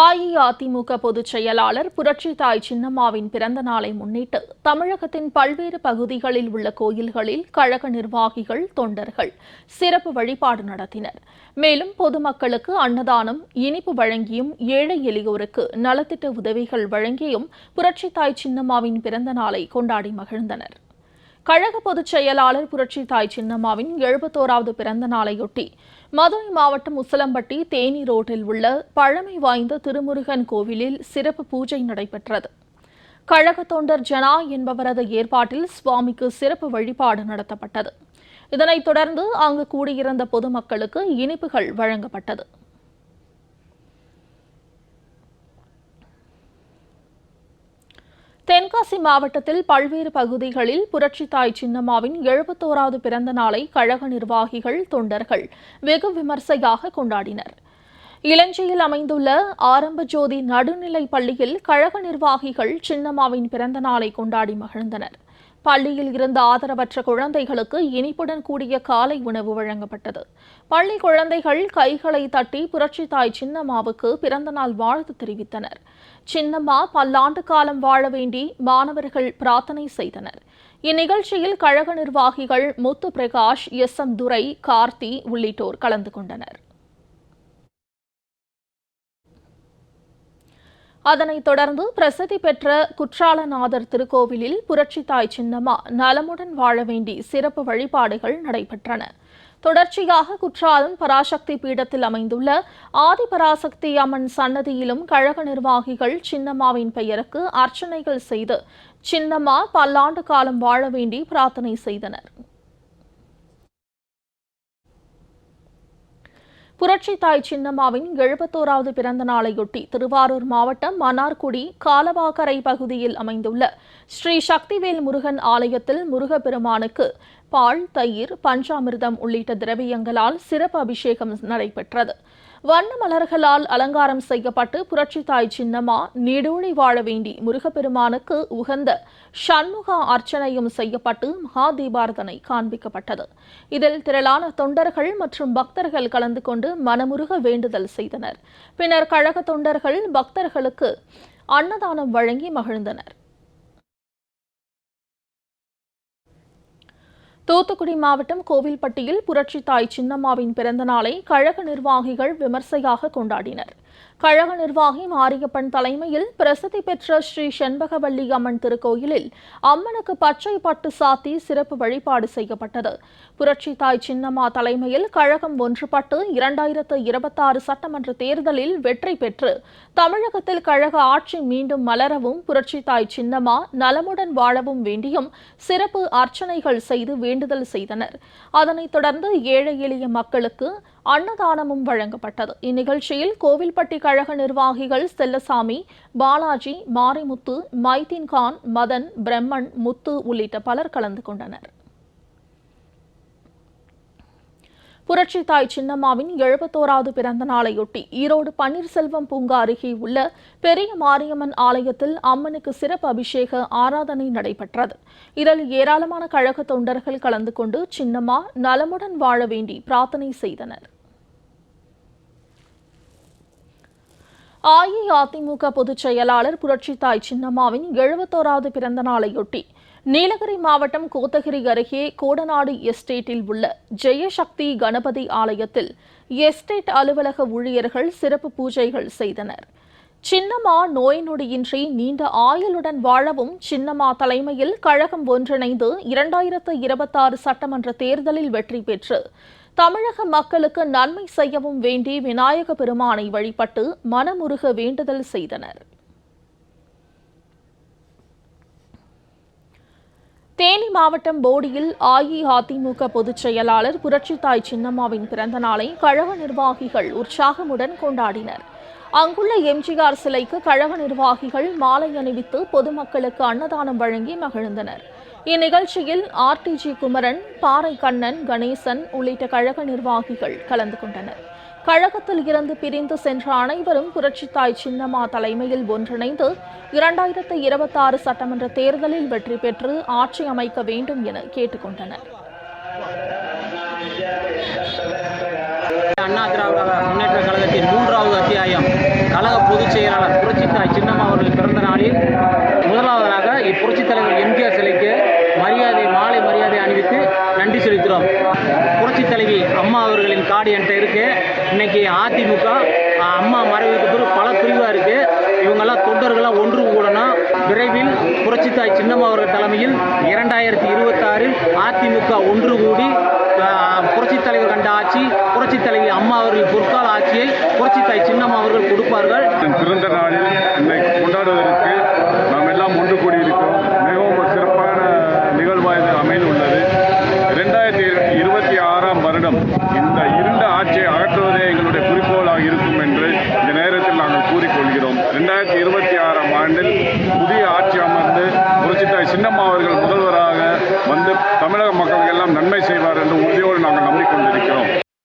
அஇஅதிமுக பொதுச் செயலாளர் புரட்சி தாய் சின்னம்மாவின் பிறந்த நாளை முன்னிட்டு தமிழகத்தின் பல்வேறு பகுதிகளில் உள்ள கோயில்களில் கழக நிர்வாகிகள் தொண்டர்கள் சிறப்பு வழிபாடு நடத்தினர். மேலும் பொதுமக்களுக்கு அன்னதானம் இனிப்பு வழங்கியும் ஏழை எளியோருக்கு நலத்திட்ட உதவிகள் வழங்கியும் புரட்சி தாய் சின்னம்மாவின் பிறந்த நாளை கொண்டாடி மகிழ்ந்தனர். கழக பொதுச் செயலாளர் புரட்சி தாய் சின்னம்மாவின் எழுபத்தோராவது பிறந்த நாளையொட்டி மதுரை மாவட்டம் உசிலம்பட்டி தேனி ரோட்டில் உள்ள பழமை வாய்ந்த திருமுருகன் கோவிலில் சிறப்பு பூஜை நடைபெற்றது. கழக தொண்டர் ஜனா என்பவரது ஏற்பாட்டில் சுவாமிக்கு சிறப்பு வழிபாடு நடத்தப்பட்டது. இதனைத் தொடர்ந்து அங்கு கூடியிருந்த பொதுமக்களுக்கு இனிப்புகள் வழங்கப்பட்டது. தென்காசி மாவட்டத்தில் பல்வேறு பகுதிகளில் புரட்சித்தாய் சின்னம்மாவின் எழுபத்தோராவது பிறந்த நாளை கழக நிர்வாகிகள் தொண்டர்கள் வெகு விமர்சையாக கொண்டாடினர். இளஞ்சியில் அமைந்துள்ள ஆரம்ப ஜோதி நடுநிலை பள்ளியில் கழக நிர்வாகிகள் சின்னம்மாவின் பிறந்த நாளை கொண்டாடி மகிழ்ந்தனர். பள்ளியில் இருந்த ஆதரவற்ற குழந்தைகளுக்கு இனிப்புடன் கூடிய காலை உணவு வழங்கப்பட்டது. பள்ளி குழந்தைகள் கைகளை தட்டி புரட்சி தாய் சின்னம்மாவுக்கு பிறந்தநாள் வாழ்த்து தெரிவித்தனர். சின்னம்மா பல்லாண்டு காலம் வாழ வேண்டி மாணவர்கள் பிரார்த்தனை செய்தனர். இந்நிகழ்ச்சியில் கழக நிர்வாகிகள் முத்து பிரகாஷ் எஸ் எம் துரை கார்த்தி உள்ளிட்டோர் கலந்து கொண்டனர். அதனைத் தொடர்ந்து பிரசித்தி பெற்ற குற்றாலநாதர் திருக்கோவிலில் புரட்சித்தாய் சின்னம்மா நலமுடன் வாழ வேண்டி சிறப்பு வழிபாடுகள் நடைபெற்றன. தொடர்ச்சியாக குற்றாலம் பராசக்தி பீடத்தில் அமைந்துள்ள ஆதி பராசக்தி அம்மன் சன்னதியிலும் கழக நிர்வாகிகள் சின்னம்மாவின் பெயருக்கு அர்ச்சனைகள் செய்து சின்னம்மா பல்லாண்டு காலம் வாழ வேண்டி பிரார்த்தனை செய்தனர். புரட்சி தாய் சின்னம்மாவின் எழுபத்தோராவது பிறந்த நாளையொட்டி திருவாரூர் மாவட்டம் மன்னார்குடி காலவாக்கரை பகுதியில் அமைந்துள்ள ஸ்ரீ சக்திவேல் முருகன் ஆலயத்தில் முருகப்பெருமானுக்கு பால் தயிர் பஞ்சாமிர்தம் உள்ளிட்ட திரவியங்களால் சிறப்பு அபிஷேகம் நடைபெற்றது. வண்ண மலர்களால் அலங்காரம் செய்யப்பட்டு புரட்சித்தாய் சின்னம்மா நீடூழி வாழ வேண்டி முருகப்பெருமானுக்கு உகந்த சண்முக அர்ச்சனையும் செய்யப்பட்டு மகா தீபாரதனை காண்பிக்கப்பட்டது. இதில் திரளான தொண்டர்கள் மற்றும் பக்தர்கள் கலந்து கொண்டு மனமுருக வேண்டுதல் செய்தனர். பின்னர் கழக தொண்டர்கள் பக்தர்களுக்கு அன்னதானம் வழங்கி மகிழ்ந்தனர். தூத்துக்குடி மாவட்டம் கோவில்பட்டியில் புரட்சி தாய் சின்னம்மாவின் பிறந்த நாளை கழக நிர்வாகிகள் விமர்சையாக கொண்டாடினர். கழக நிர்வாகி மாரியப்பன் தலைமையில் பிரசித்தி பெற்ற ஸ்ரீ செண்பகவல்லி அம்மன் திருக்கோயிலில் அம்மனுக்கு பச்சை பட்டு சாத்தி சிறப்பு வழிபாடு செய்யப்பட்டது. புரட்சி தாய் சின்னம்மா தலைமையில் கழகம் ஒன்றுபட்டு இரண்டாயிரத்து இருபத்தாறு சட்டமன்ற தேர்தலில் வெற்றி பெற்று தமிழகத்தில் கழக ஆட்சி மீண்டும் மலரவும் புரட்சி தாய் சின்னம்மா நலமுடன் வாழவும் வேண்டியும் சிறப்பு அர்ச்சனைகள் செய்து வேண்டுதல் செய்தனர். அதனைத் தொடர்ந்து ஏழை எளிய மக்களுக்கு அன்னதானமும் வழங்கப்பட்டது. இந்நிகழ்ச்சியில் கோவில்பட்டி கழக நிர்வாகிகள் செல்லசாமி பாலாஜி மாரிமுத்து மைதீன்கான் மதன் பிரம்மன் முத்து உள்ளிட்ட பலர் கலந்து கொண்டனர். புரட்சி தாய் சின்னம்மாவின் எழுபத்தோராவது பிறந்த நாளையொட்டி ஈரோடு பன்னீர்செல்வம் பூங்கா அருகே உள்ள பெரிய மாரியம்மன் ஆலயத்தில் அம்மனுக்கு சிறப்பு அபிஷேக ஆராதனை நடைபெற்றது. இதில் ஏராளமான கழக தொண்டர்கள் கலந்து கொண்டு சின்னம்மா நலமுடன் வாழ வேண்டி பிரார்த்தனை செய்தனர். அஇஅதிமுக பொதுச் செயலாளர் புரட்சி தாய் சின்னம்மாவின் எழுபத்தோராவது பிறந்த நாளையொட்டி நீலகிரி மாவட்டம் கோத்தகிரி அருகே கோடநாடு எஸ்டேட்டில் உள்ள ஜெயசக்தி கணபதி ஆலயத்தில் எஸ்டேட் அலுவலக ஊழியர்கள் சிறப்பு பூஜைகள் செய்தனர். சின்னம்மா நோய் நொடியின்றி நீண்ட ஆயுளுடன் வாழவும் சின்னம்மா தலைமையில் கழகம் ஒன்றிணைந்து இரண்டாயிரத்து இருபத்தாறு சட்டமன்ற தேர்தலில் வெற்றி பெற்று தமிழக மக்களுக்கு நன்மை செய்யவும் வேண்டி விநாயக பெருமானை வழிபட்டு மனமுருக வேண்டுதல் செய்தனர். தேனி மாவட்டம் போடியில் அஇஅதிமுக பொதுச் செயலாளர் புரட்சித்தாய் சின்னம்மாவின் பிறந்த நாளை கழக நிர்வாகிகள் உற்சாகமுடன் கொண்டாடினர். அங்குள்ள எம்ஜிஆர் சிலைக்கு கழக நிர்வாகிகள் மாலை அணிவித்து பொதுமக்களுக்கு அன்னதானம் வழங்கி மகிழ்ந்தனர். இந்நிகழ்ச்சியில் ஆர்டிஜி குமரன் பாறை கண்ணன் கணேசன் உள்ளிட்ட கழக நிர்வாகிகள் கலந்து கொண்டனர். கழகத்தில் இருந்து பிரிந்து சென்ற அனைவரும் புரட்சித்தாய் சின்னம்மா தலைமையில் ஒன்றிணைந்து இரண்டாயிரத்து இருபத்தாறு சட்டமன்ற தேர்தலில் வெற்றி பெற்று ஆட்சி அமைக்க வேண்டும் என கேட்டுக்கொண்டனர். அண்ணா திராவிட முன்னேற்ற கழகத்தின் மூன்றாவது அத்தியாயம் கழக பொதுச் செயலாளர் புரட்சித்தாய் சின்னம்மா அவர்கள் பிறந்த நாளில் கிட்ட இருக்கு. இன்னைக்கு அதிமுக அம்மா மறைவுக்கு பிறகு பல பிரிவாக இருக்கு. இவங்கெல்லாம் தொண்டர்களாக ஒன்று கூடணும் விரைவில் புரட்சித்தாய் சின்னம்மா அவர்கள் தலைமையில் இரண்டாயிரத்தி இருபத்தாறில் அதிமுக ஒன்று கூடி புரட்சித் தலைவர் கண்ட ஆட்சி புரட்சித் தலைவி அம்மா அவர்கள் பொற்கால ஆட்சியை புரட்சித்தாய் சின்னம்மா அவர்கள் கொடுப்பார்கள். ரெண்டாயிரத்தி இருபத்தி